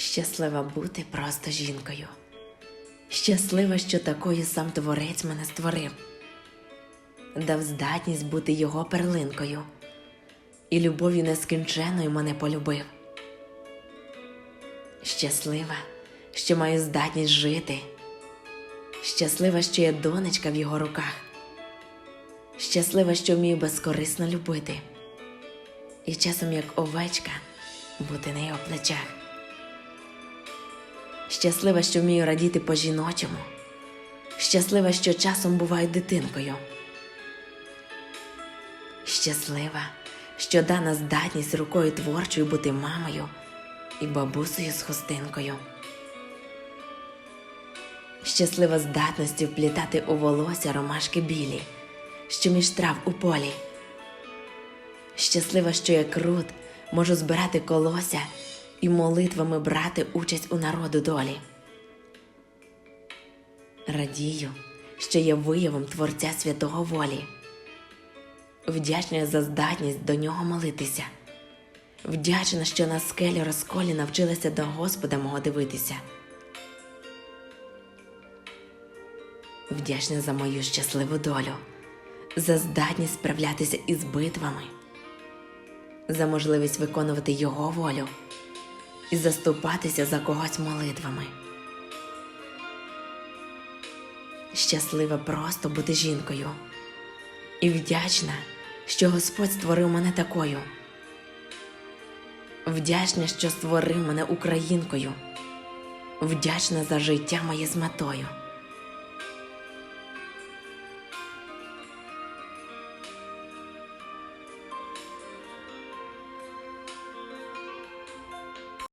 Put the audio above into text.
Щаслива бути просто жінкою. Щаслива, що такою сам творець мене створив, дав здатність бути його перлинкою, і любов'ю нескінченою мене полюбив. Щаслива, що маю здатність жити. Щаслива, що я донечка в його руках. Щаслива, що вмію безкорисно любити. І часом, як овечка, бути на його плечах. Щаслива, що вмію радіти по-жіночому. Щаслива, що часом буваю дитинкою. Щаслива, що дана здатність рукою творчою бути мамою і бабусею з хустинкою. Щаслива здатності вплітати у волосся ромашки білі, що між трав у полі. Щаслива, що я крут, можу збирати колося і молитвами брати участь у народу долі. Радію, що є виявом Творця святого волі. Вдячна за здатність до нього молитися. Вдячна, що на скелі розколі навчилася до Господа мого дивитися. Вдячна за мою щасливу долю, за здатність справлятися із битвами, за можливість виконувати Його волю і заступатися за когось молитвами. Щаслива просто бути жінкою і вдячна, що Господь створив мене такою. Вдячна, що створив мене українкою. Вдячна за життя моє з метою.